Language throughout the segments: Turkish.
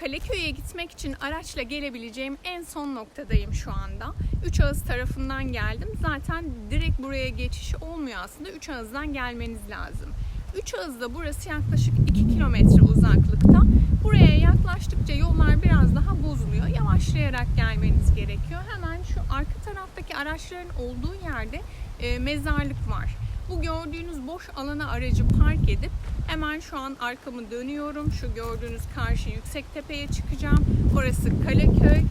Kaleköy'e gitmek için araçla gelebileceğim en son noktadayım şu anda. Üç Ağız tarafından geldim. Zaten direkt buraya geçiş olmuyor aslında. Üç Ağız'dan gelmeniz lazım. Üç Ağız'da burası yaklaşık 2 kilometre uzaklıkta. Buraya yaklaştıkça yollar biraz daha bozuluyor. Yavaşlayarak gelmeniz gerekiyor. Hemen şu arka taraftaki araçların olduğu yerde e, mezarlık var. Bu gördüğünüz boş alana aracı park edip hemen şu an arkamı dönüyorum. Şu gördüğünüz karşı yüksek tepeye çıkacağım. Orası Kaleköy.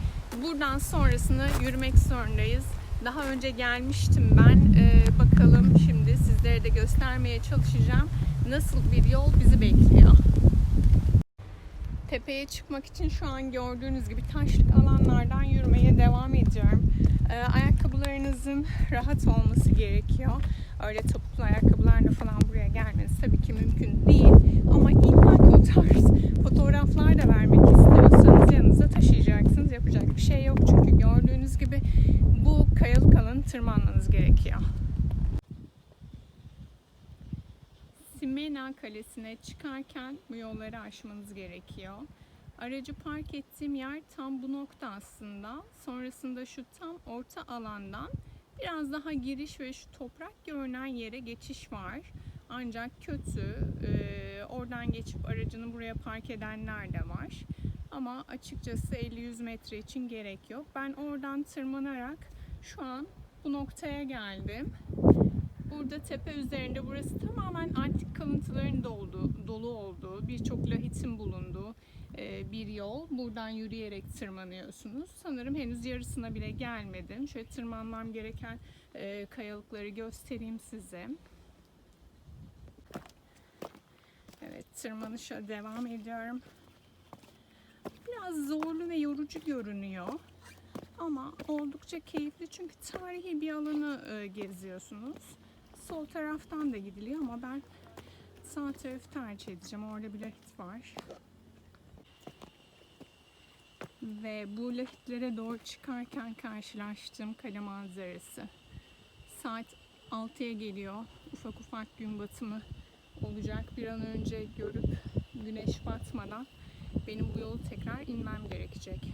Buradan sonrasını yürümek zorundayız. Daha önce gelmiştim ben. Ee, bakalım şimdi sizlere de göstermeye çalışacağım. Nasıl bir yol bizi bekliyor. Tepeye çıkmak için şu an gördüğünüz gibi taşlık alanlardan yürümeye devam ediyorum. Ee, ayakkabılarınızın rahat olması gerekiyor. Öyle topuklu ayakkabılarla falan buraya gelmeniz tabii ki mümkün değil. Ama illa ki o tarz fotoğraflar da vermek istiyorsanız yanınıza taşıyacaksınız. Yapacak bir şey yok çünkü gördüğünüz gibi bu kayalık alanı tırmanmanız gerekiyor. Simena Kalesi'ne çıkarken bu yolları aşmanız gerekiyor. Aracı park ettiğim yer tam bu nokta aslında. Sonrasında şu tam orta alandan biraz daha giriş ve şu toprak görünen yere geçiş var. Ancak kötü. Ee, oradan geçip aracını buraya park edenler de var. Ama açıkçası 50-100 metre için gerek yok. Ben oradan tırmanarak şu an bu noktaya geldim. Burada tepe üzerinde burası tamamen antik kalıntıların dolduğu, dolu olduğu, birçok lahitin bulunduğu bir yol. Buradan yürüyerek tırmanıyorsunuz. Sanırım henüz yarısına bile gelmedim. Şöyle tırmanmam gereken e, kayalıkları göstereyim size. Evet, tırmanışa devam ediyorum. Biraz zorlu ve yorucu görünüyor. Ama oldukça keyifli çünkü tarihi bir alanı e, geziyorsunuz. Sol taraftan da gidiliyor ama ben sağ tarafı tercih edeceğim. Orada bir lahit var. Ve bu lahitlere doğru çıkarken karşılaştığım kale manzarası. Saat 6'ya geliyor. Ufak ufak gün batımı olacak. Bir an önce görüp güneş batmadan benim bu yolu tekrar inmem gerekecek.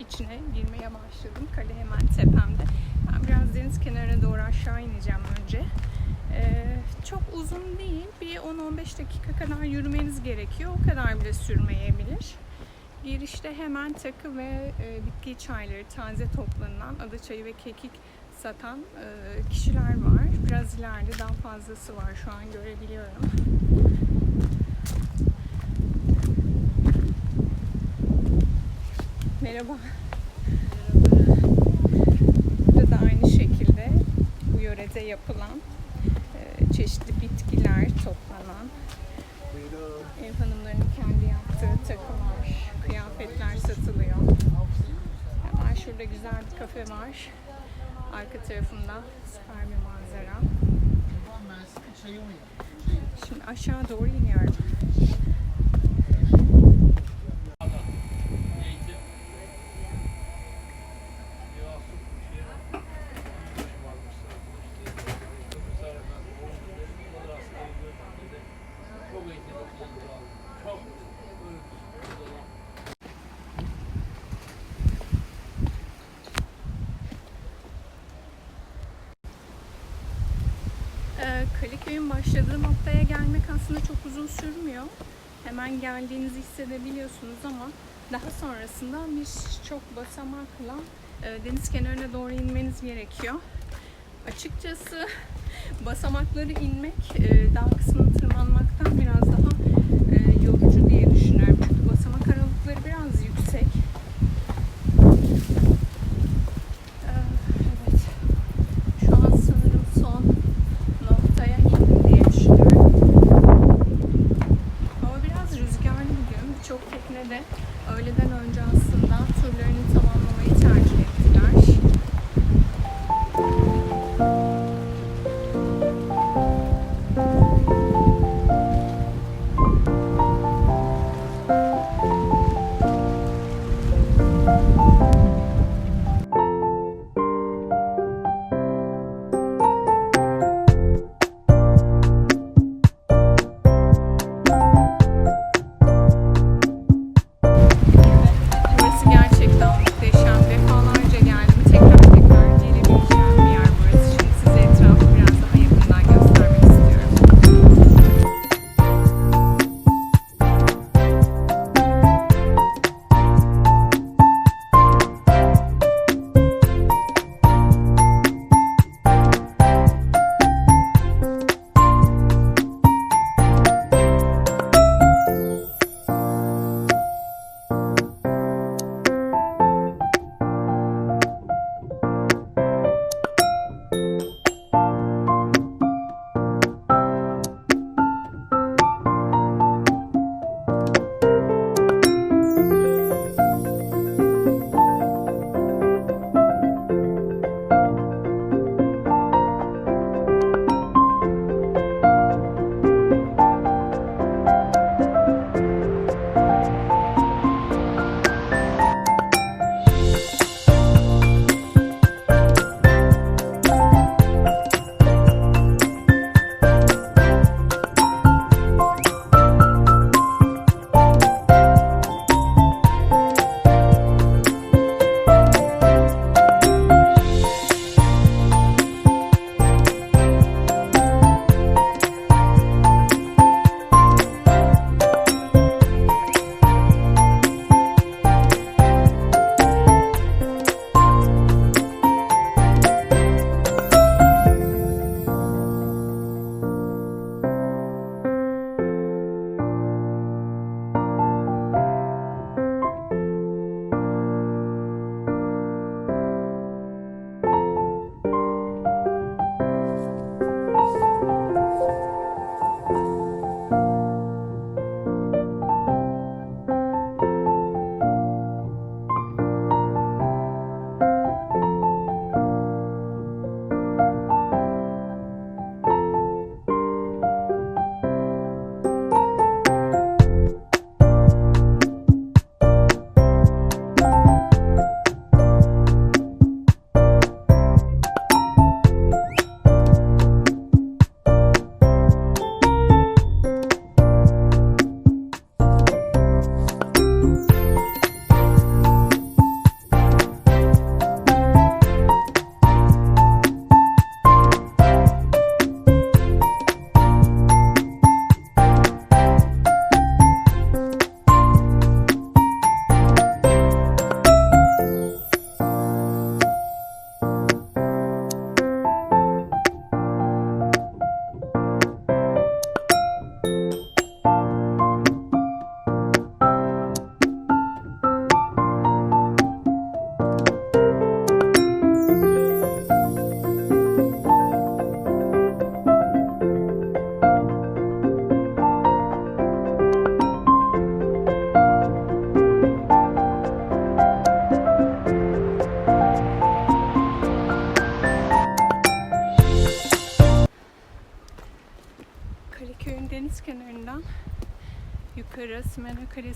İçine girmeye başladım. Kale hemen tepemde. Ben biraz deniz kenarına doğru aşağı ineceğim önce. Ee, çok uzun değil. Bir 10-15 dakika kadar yürümeniz gerekiyor. O kadar bile sürmeyebilir. Girişte hemen takı ve e, bitki çayları taze toplanan ada çayı ve kekik satan e, kişiler var. Biraz ileride daha fazlası var şu an görebiliyorum. Merhaba. Burada da aynı şekilde bu yörede yapılan e, çeşitli bitkiler toplanan ev hanımlarının kendi yaptığı takılar, kıyafetler satılıyor. Hemen şurada güzel bir kafe var. Arka tarafında süper bir manzara. Şimdi aşağı doğru iniyorum. Ee, Kaliköy'ün başladığı noktaya gelmek aslında çok uzun sürmüyor. Hemen geldiğinizi hissedebiliyorsunuz ama daha sonrasında birçok basamakla e, deniz kenarına doğru inmeniz gerekiyor. Açıkçası basamakları inmek e, dağ kısmını tırmanmaktan biraz daha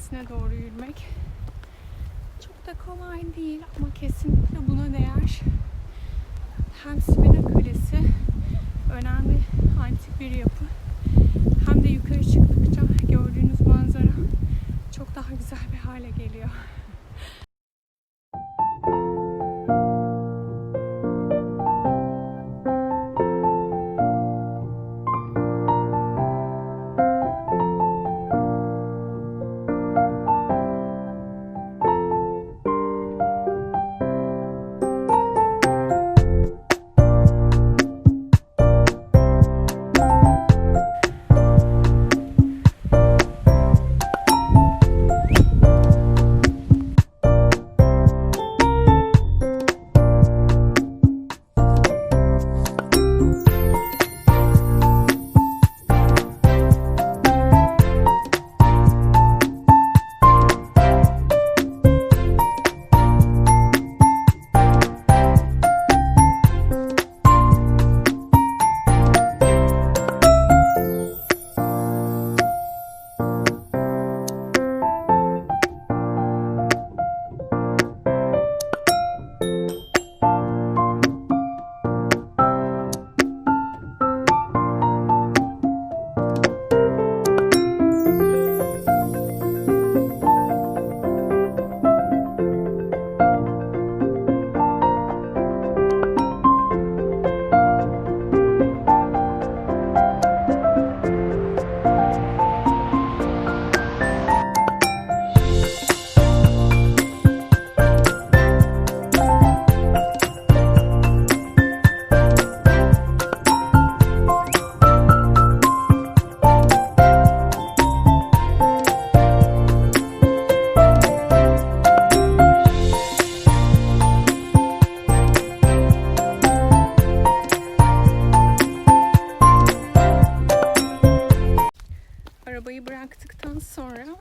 Vadisi'ne doğru yürümek çok da kolay değil ama kesinlikle buna değer. Hem Simene Kalesi önemli antik bir yapı hem de yukarı çıktıkça gördüğünüz manzara çok daha güzel bir hale geliyor.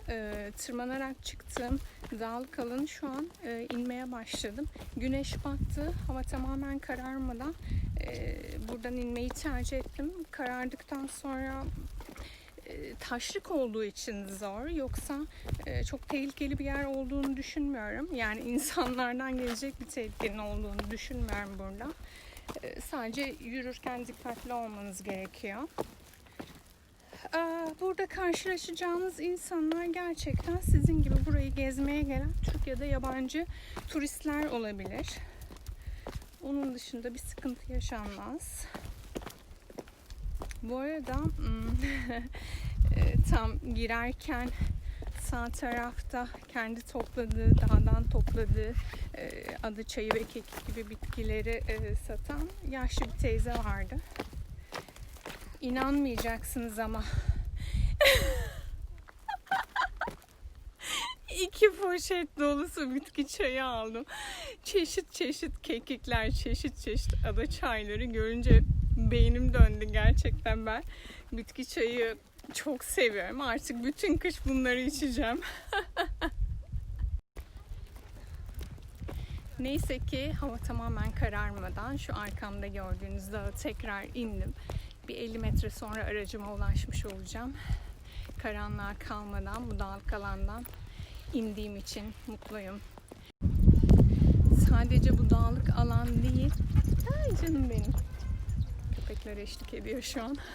E, tırmanarak çıktığım dağlık alanı şu an e, inmeye başladım. Güneş battı, hava tamamen kararmadan e, buradan inmeyi tercih ettim. Karardıktan sonra e, taşlık olduğu için zor. Yoksa e, çok tehlikeli bir yer olduğunu düşünmüyorum. Yani insanlardan gelecek bir tehlikenin olduğunu düşünmüyorum burada. E, sadece yürürken dikkatli olmanız gerekiyor. E, Burada karşılaşacağınız insanlar gerçekten sizin gibi burayı gezmeye gelen Türk ya da yabancı turistler olabilir. Onun dışında bir sıkıntı yaşanmaz. Bu arada hmm, e, tam girerken sağ tarafta kendi topladığı, dağdan topladığı e, adı çayı ve kekik gibi bitkileri e, satan yaşlı bir teyze vardı. İnanmayacaksınız ama. İki poşet dolusu bitki çayı aldım. Çeşit çeşit kekikler, çeşit çeşit ada çayları görünce beynim döndü gerçekten ben. Bitki çayı çok seviyorum. Artık bütün kış bunları içeceğim. Neyse ki hava tamamen kararmadan şu arkamda gördüğünüz dağa tekrar indim. Bir 50 metre sonra aracıma ulaşmış olacağım. Karanlığa kalmadan bu dağlık alandan indiğim için mutluyum. Sadece bu dağlık alan değil. Ay canım benim. Köpekler eşlik ediyor şu an.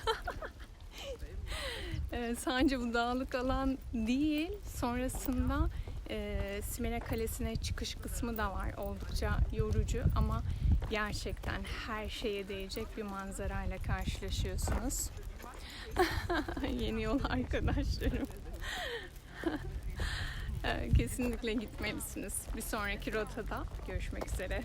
Ee, sadece bu dağlık alan değil, sonrasında e, Simene Kalesi'ne çıkış kısmı da var. Oldukça yorucu ama gerçekten her şeye değecek bir manzarayla karşılaşıyorsunuz. Yeni yol arkadaşlarım. Ee, Kesinlikle gitmelisiniz. Bir sonraki rotada görüşmek üzere.